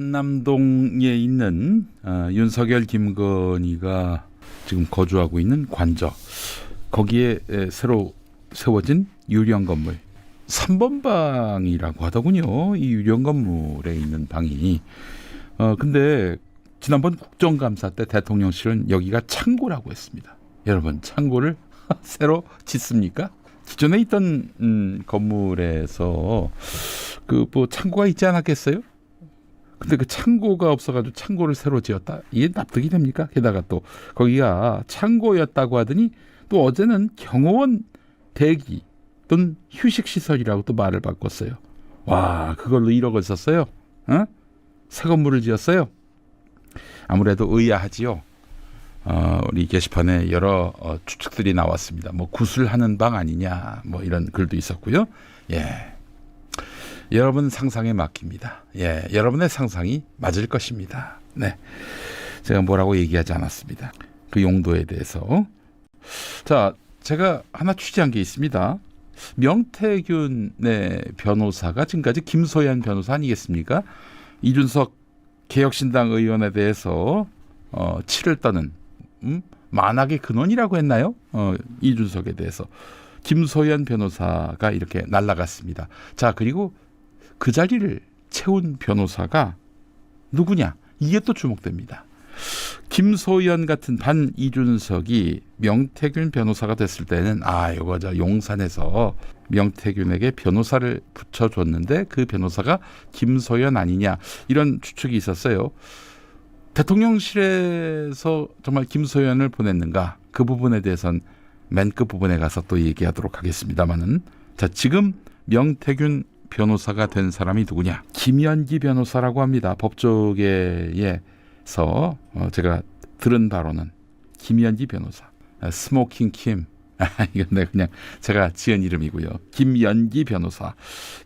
한남동에 있는 어, 윤석열 김건희가 지금 거주하고 있는 관저 거기에 에, 새로 세워진 유령 건물 3번 방이라고 하더군요. 이 유령 건물에 있는 방이 어 근데 지난번 국정감사 때 대통령실은 여기가 창고라고 했습니다. 여러분 창고를 새로 짓습니까? 기존에 있던 음, 건물에서 그 뭐 창고가 있지 않았겠어요? 근데 그 창고가 없어가지고 창고를 새로 지었다. 이게 납득이 됩니까? 게다가 또 거기가 창고였다고 하더니 또 어제는 경호원 대기 또는 휴식 시설이라고 또 말을 바꿨어요. 와 그걸로 1억을 썼어요. 어? 새 건물을 지었어요. 아무래도 의아하지요. 어, 우리 게시판에 여러 어, 추측들이 나왔습니다. 뭐 구슬하는 방 아니냐, 뭐 이런 글도 있었고요. 예, 여러분 상상에 맡깁니다. 예, 여러분의 상상이 맞을 것입니다. 네, 제가 뭐라고 얘기하지 않았습니다. 그 용도에 대해서. 자, 제가 하나 취재한 게 있습니다. 명태균의 변호사가 지금까지 김소연 변호사 아니겠습니까? 이준석 개혁신당 의원에 대해서 어, 치를 떠는 음? 만악의 근원이라고 했나요? 어, 이준석에 대해서 김소연 변호사가 이렇게 날라갔습니다. 자 그리고 그 자리를 채운 변호사가 누구냐? 이게 또 주목됩니다. 김소연 같은 반 이준석이 명태균 변호사가 됐을 때는 아 이거 저 용산에서 명태균에게 변호사를 붙여줬는데 그 변호사가 김소연 아니냐 이런 추측이 있었어요. 대통령실에서 정말 김소연을 보냈는가 그 부분에 대해선 맨 끝 부분에 가서 또 얘기하도록 하겠습니다만은 자 지금 명태균 변호사가 된 사람이 누구냐 김연기 변호사라고 합니다 법조계에서 어, 제가 들은 바로는 김연기 변호사 아, 스모킹 킴 아, 이건 내가 그냥 제가 지은 이름이고요. 김연기 변호사.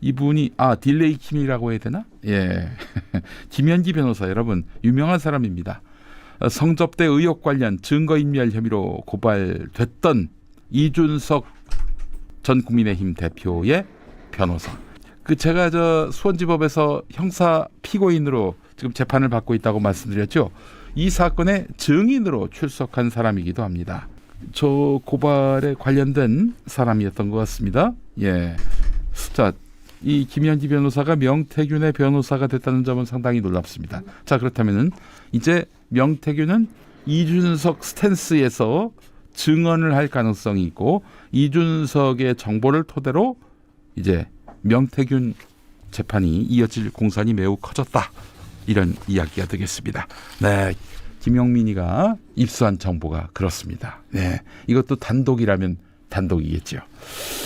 이분이 아 딜레이 킴이라고 해야 되나? 예. 김연기 변호사 여러분 유명한 사람입니다. 어, 성접대 의혹 관련 증거인멸 혐의로 고발됐던 이준석 전 국민의힘 대표의 변호사. 그 제가 저 수원지법에서 형사 피고인으로 지금 재판을 받고 있다고 말씀드렸죠. 이 사건의 증인으로 출석한 사람이기도 합니다. 저 고발에 관련된 사람이었던 것 같습니다. 예. 자, 이 김현기 변호사가 명태균의 변호사가 됐다는 점은 상당히 놀랍습니다. 자, 그렇다면은 이제 명태균은 이준석 스탠스에서 증언을 할 가능성이 있고 이준석의 정보를 토대로 이제 명태균 재판이 이어질 공산이 매우 커졌다. 이런 이야기가 되겠습니다. 네. 김용민이가 입수한 정보가 그렇습니다. 네. 이것도 단독이라면 단독이겠죠.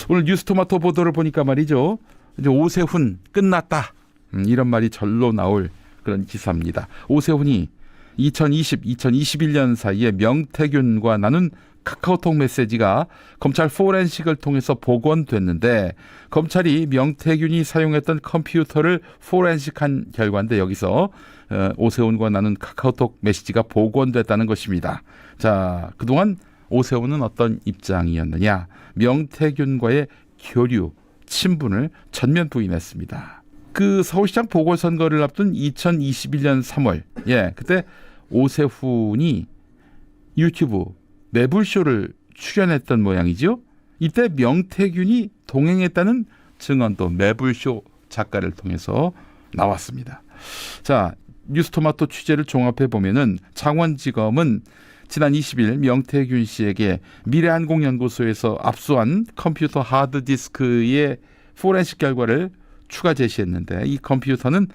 오늘 뉴스토마토 보도를 보니까 말이죠. 이제 오세훈 끝났다. 음, 이런 말이 절로 나올 그런 기사입니다. 오세훈이 2020, 2021년 사이에 명태균과 나눈 카카오톡 메시지가 검찰 포렌식을 통해서 복원됐는데 검찰이 명태균이 사용했던 컴퓨터를 포렌식한 결과인데 여기서 어, 오세훈과 나눈 카카오톡 메시지가 복원됐다는 것입니다. 자, 그동안 오세훈은 어떤 입장이었느냐? 명태균과의 교류, 친분을 전면 부인했습니다. 그 서울시장 보궐선거를 앞둔 2021년 3월, 예, 그때 오세훈이 유튜브 매불쇼를 출연했던 모양이죠. 이때 명태균이 동행했다는 증언도 매불쇼 작가를 통해서 나왔습니다. 자, 뉴스토마토 취재를 종합해 보면은 창원지검은 지난 20일 명태균 씨에게 미래항공연구소에서 압수한 컴퓨터 하드디스크의 포렌식 결과를 추가 제시했는데 이 컴퓨터는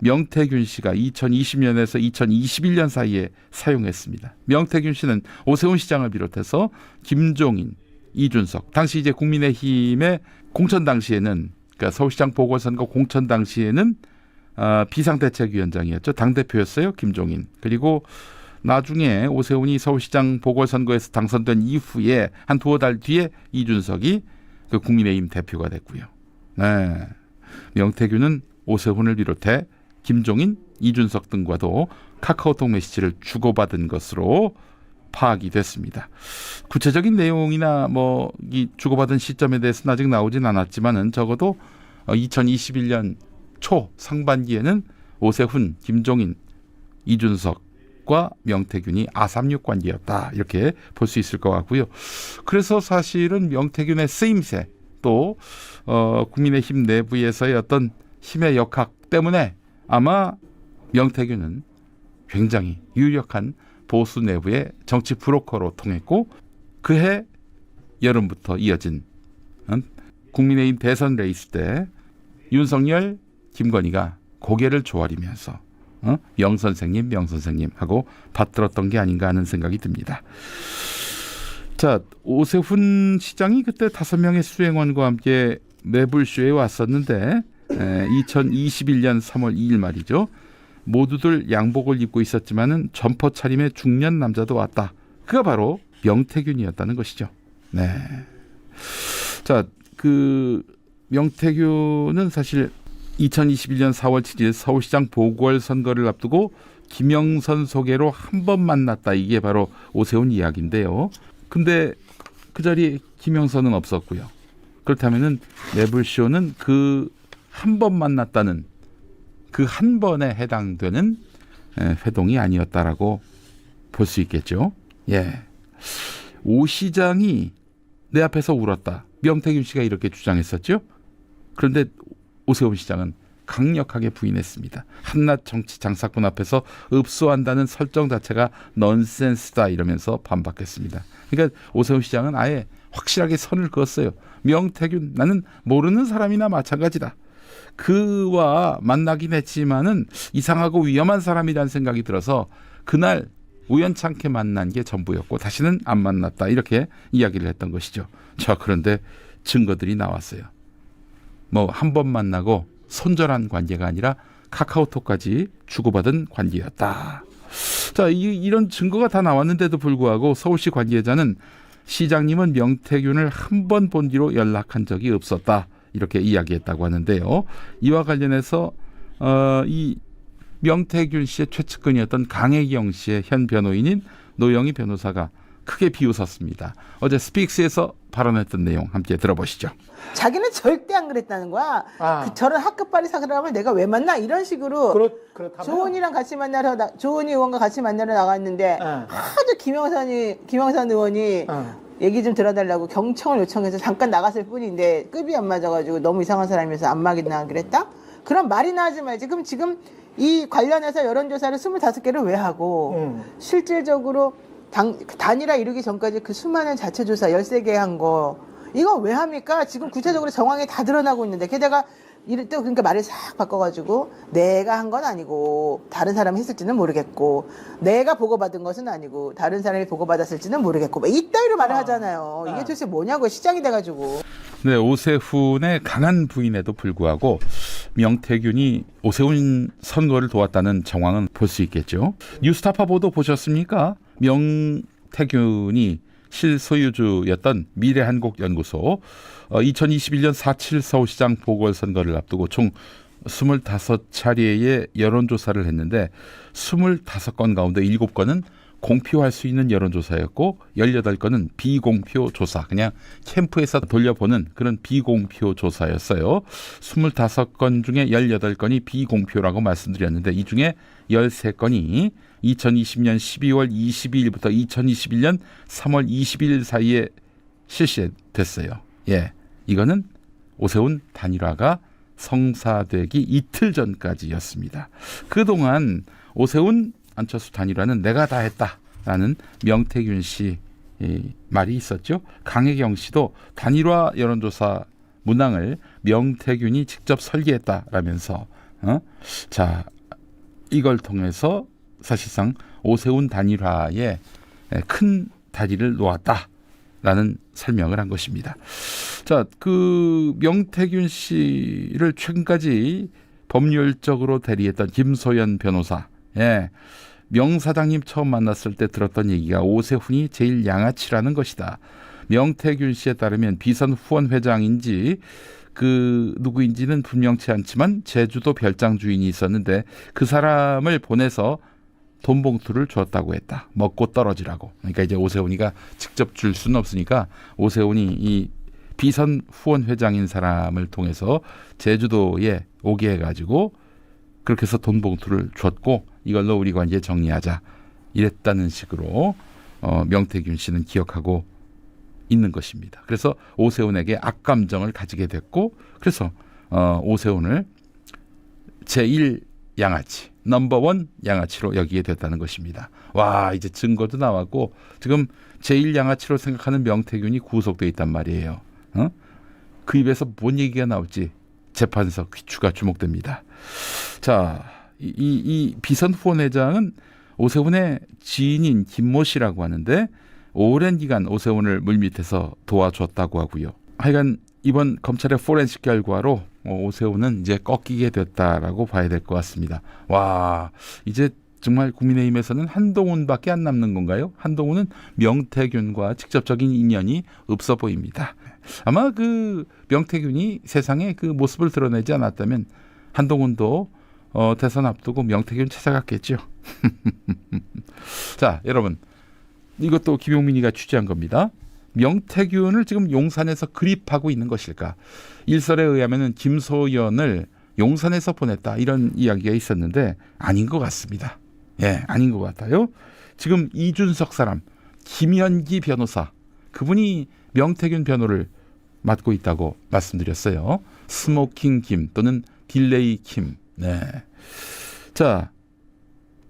명태균 씨가 2020년에서 2021년 사이에 사용했습니다. 명태균 씨는 오세훈 시장을 비롯해서 김종인, 이준석, 당시 이제 국민의힘의 공천 당시에는 그러니까 서울시장 보궐선거 공천 당시에는 어, 비상대책위원장이었죠. 당 대표였어요. 김종인. 그리고 나중에 오세훈이 서울시장 보궐선거에서 당선된 이후에 한 두어 달 뒤에 이준석이 그 국민의힘 대표가 됐고요. 네. 명태균은 오세훈을 비롯해 김종인, 이준석 등과도 카카오톡 메시지를 주고받은 것으로 파악이 됐습니다. 구체적인 내용이나 뭐 이 주고받은 시점에 대해서는 아직 나오진 않았지만은 적어도 2021년 초 상반기에는 오세훈, 김종인, 이준석과 명태균이 아삼육 관계였다 이렇게 볼 수 있을 것 같고요. 그래서 사실은 명태균의 쓰임새 또 어, 국민의힘 내부에서의 어떤 힘의 역학 때문에 아마 명태균은 굉장히 유력한 보수 내부의 정치 브로커로 통했고 그해 여름부터 이어진 음, 국민의힘 대선 레이스 때 윤석열, 김건희가 고개를 조아리면서 어? 명 선생님, 명 선생님 하고 받들었던 게 아닌가 하는 생각이 듭니다. 자 오세훈 시장이 그때 다섯 명의 수행원과 함께 매불쇼에 왔었는데 에, 2021년 3월 2일 말이죠. 모두들 양복을 입고 있었지만은 점퍼 차림의 중년 남자도 왔다. 그가 바로 명태균이었다는 것이죠. 네. 자, 그 명태균은 사실 2021년 4월 7일 서울시장 보궐 선거를 앞두고 김영선 소개로 한 번 만났다. 이게 바로 오세훈 이야기인데요. 근데 그 자리에 김영선은 없었고요. 그렇다면은 매불쇼는 그 한 번 만났다는 그 한 번에 해당되는 에, 회동이 아니었다라고 볼 수 있겠죠. 예. 오 시장이 내 앞에서 울었다. 명태균 씨가 이렇게 주장했었죠. 그런데 오세훈 시장은 강력하게 부인했습니다. 한낱 정치 장사꾼 앞에서 읍소한다는 설정 자체가 넌센스다 이러면서 반박했습니다. 그러니까 오세훈 시장은 아예 확실하게 선을 그었어요. 명태균 나는 모르는 사람이나 마찬가지다. 그와 만나긴 했지만은 이상하고 위험한 사람이라는 생각이 들어서 그날 우연찮게 만난 게 전부였고 다시는 안 만났다 이렇게 이야기를 했던 것이죠. 자 그런데 증거들이 나왔어요. 뭐 한 번 만나고 손절한 관계가 아니라 카카오톡까지 주고받은 관계였다. 자 이, 이런 증거가 다 나왔는데도 불구하고 서울시 관계자는 시장님은 명태균을 한 번 본 뒤로 연락한 적이 없었다. 이렇게 이야기했다고 하는데요. 이와 관련해서 어, 이 명태균 씨의 최측근이었던 강혜경 씨의 현 변호인인 노영희 변호사가 크게 비웃었습니다. 어제 스픽스에서 발언했던 내용 함께 들어보시죠. 자기는 절대 안 그랬다는 거야. 아. 그 저런 학급발이 사람을 내가 왜 만나? 이런 식으로 그렇 그렇다면 조은이랑 같이 만나러 나, 조은이 의원과 같이 만나러 나갔는데 어. 하도 김영선이 김영선 의원이 어. 얘기 좀 들어달라고 경청을 요청해서 잠깐 나갔을 뿐인데 급이 안 맞아가지고 너무 이상한 사람이면서 안 막이나 그랬다? 그럼 말이나 하지 말지. 그럼 지금 이 관련해서 여론조사를 25개를 왜 하고 음. 실질적으로 당, 단일화 이루기 전까지 그 수많은 자체조사 13개 한 거 이거 왜 합니까? 지금 구체적으로 정황이 다 드러나고 있는데 게다가 이럴 때 그러니까 말을 싹 바꿔가지고 내가 한 건 아니고 다른 사람이 했을지는 모르겠고 내가 보고받은 것은 아니고 다른 사람이 보고받았을지는 모르겠고 뭐 이따위로 말을 아. 하잖아요. 이게 아. 도대체 뭐냐고 시장이 돼가지고 네, 오세훈의 강한 부인에도 불구하고 명태균이 오세훈 선거를 도왔다는 정황은 볼 수 있겠죠. 뉴스타파 보도 보셨습니까? 명태균이 실소유주였던 미래한국연구소 어, 2021년 4.7 서울시장 보궐선거를 앞두고 총 25차례의 여론조사를 했는데 25건 가운데 7건은 공표할 수 있는 여론조사였고 18건은 비공표 조사 그냥 캠프에서 돌려보는 그런 비공표 조사였어요. 25건 중에 18건이 비공표라고 말씀드렸는데 이 중에 13건이 2020년 12월 22일부터 2021년 3월 20일 사이에 실시됐어요. 예. 이거는 오세훈 단일화가 성사되기 이틀 전까지였습니다. 그동안 오세훈 안철수 단일화는 내가 다 했다라는 명태균 씨이 말이 있었죠. 강혜경 씨도 단일화 여론조사 문항을 명태균이 직접 설계했다라면서 어? 자 이걸 통해서 사실상 오세훈 단일화에 큰 다리를 놓았다라는 설명을 한 것입니다. 자, 그 명태균 씨를 최근까지 법률적으로 대리했던 김소연 변호사, 예. 명 사장님 처음 만났을 때 들었던 얘기가 오세훈이 제일 양아치라는 것이다. 명태균 씨에 따르면 비선 후원 회장인지 그 누구인지는 분명치 않지만 제주도 별장 주인이 있었는데 그 사람을 보내서 돈 봉투를 줬다고 했다. 먹고 떨어지라고. 그러니까 이제 오세훈이가 직접 줄 수는 없으니까 오세훈이 이 비선 후원 회장인 사람을 통해서 제주도에 오게 해가지고 그렇게 해서 돈 봉투를 줬고 이걸로 우리 관계 정리하자 이랬다는 식으로 어, 명태균 씨는 기억하고 있는 것입니다. 그래서 오세훈에게 악감정을 가지게 됐고 그래서 어, 오세훈을 제1 양아치 넘버원 양아치로 여기게 됐다는 것입니다. 와 이제 증거도 나왔고 지금 제1 양아치로 생각하는 명태균이 구속돼 있단 말이에요. 어? 그 입에서 뭔 얘기가 나올지 재판에서 귀추가 주목됩니다. 자, 이, 이, 이 비선 후원회장은 오세훈의 지인인 김모 씨라고 하는데 오랜 기간 오세훈을 물밑에서 도와줬다고 하고요. 하여간 이번 검찰의 포렌식 결과로 어, 오세훈은 이제 꺾이게 됐다라고 봐야 될 것 같습니다. 와, 이제 정말 국민의힘에서는 한동훈밖에 안 남는 건가요? 한동훈은 명태균과 직접적인 인연이 없어 보입니다. 아마 그 명태균이 세상에 그 모습을 드러내지 않았다면 한동훈도 어, 대선 앞두고 명태균 찾아갔겠죠. 자, 여러분 이것도 김용민이가 취재한 겁니다. 명태균을 지금 용산에서 그립하고 있는 것일까? 일설에 의하면은 김소연을 용산에서 보냈다 이런 이야기가 있었는데 아닌 것 같습니다. 예, 아닌 것 같아요. 지금 이준석 사람 김현기 변호사 그분이 명태균 변호를 맡고 있다고 말씀드렸어요. 스모킹 김 또는 딜레이 김. 네. 자,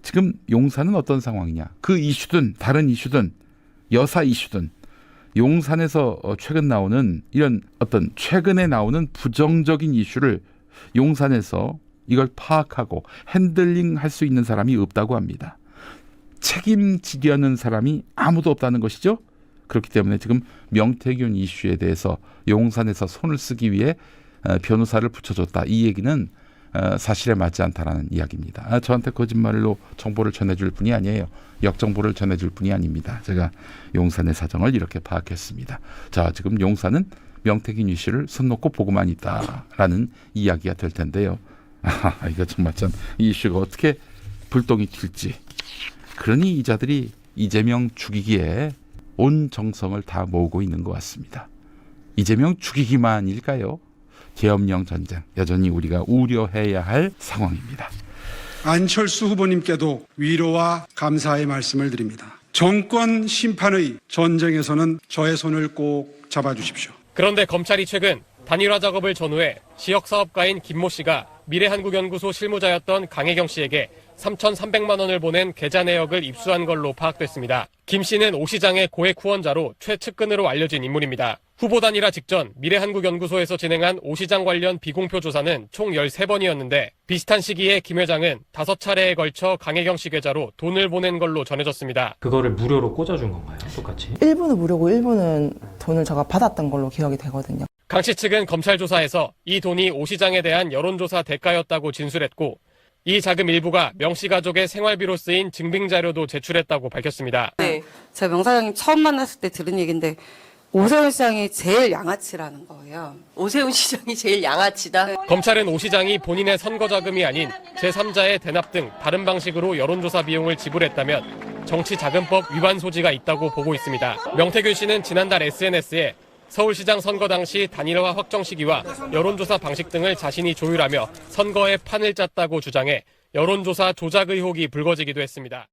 지금 용산은 어떤 상황이냐? 그 이슈든 다른 이슈든 여사 이슈든 용산에서 어, 최근 나오는 이런 어떤 최근에 나오는 부정적인 이슈를 용산에서 이걸 파악하고 핸들링 할 수 있는 사람이 없다고 합니다. 책임지려는 사람이 아무도 없다는 것이죠. 그렇기 때문에 지금 명태균 이슈에 대해서 용산에서 손을 쓰기 위해 어, 변호사를 붙여줬다. 이 얘기는 어, 사실에 맞지 않다라는 이야기입니다. 아, 저한테 거짓말로 정보를 전해줄 뿐이 아니에요. 역정보를 전해줄 뿐이 아닙니다. 제가 용산의 사정을 이렇게 파악했습니다. 자, 지금 용산은 명태균 이슈를 손 놓고 보고만 있다라는 이야기가 될 텐데요. 아, 이거 정말 참 이 이슈가 어떻게 불똥이 튈지. 그러니 이자들이 이재명 죽이기에 온 정성을 다 모으고 있는 것 같습니다. 이재명 죽이기만일까요? 계엄령 전쟁 여전히 우리가 우려해야 할 상황입니다. 안철수 후보님께도 위로와 감사의 말씀을 드립니다. 정권 심판의 전쟁에서는 저의 손을 꼭 잡아주십시오. 그런데 검찰이 최근 단일화 작업을 전후해 지역 사업가인 김모 씨가 미래한국연구소 실무자였던 강혜경 씨에게 3,300만 원을 보낸 계좌 내역을 입수한 걸로 파악됐습니다. 김 씨는 오 시장의 고액 후원자로 최측근으로 알려진 인물입니다. 후보 단일화 직전 미래한국연구소에서 진행한 오 시장 관련 비공표 조사는 총 13번이었는데 비슷한 시기에 김 회장은 5차례에 걸쳐 강혜경 씨 계좌로 돈을 보낸 걸로 전해졌습니다. 그거를 무료로 꽂아준 건가요? 똑같이? 일부는 무료고 일부는 돈을 제가 받았던 걸로 기억이 되거든요. 강 씨 측은 검찰 조사에서 이 돈이 오 시장에 대한 여론조사 대가였다고 진술했고 이 자금 일부가 명씨 가족의 생활비로 쓰인 증빙 자료도 제출했다고 밝혔습니다. 네, 제가 명사장님 처음 만났을 때 들은 얘기인데 오세훈 시장이 제일 양아치라는 거예요. 오세훈 시장이 제일 양아치다. 검찰은 오 시장이 본인의 선거 자금이 아닌 제3자의 대납 등 다른 방식으로 여론조사 비용을 지불했다면 정치자금법 위반 소지가 있다고 보고 있습니다. 명태균 씨는 지난달 SNS에 서울시장 선거 당시 단일화 확정 시기와 여론조사 방식 등을 자신이 조율하며 선거에 판을 짰다고 주장해 여론조사 조작 의혹이 불거지기도 했습니다.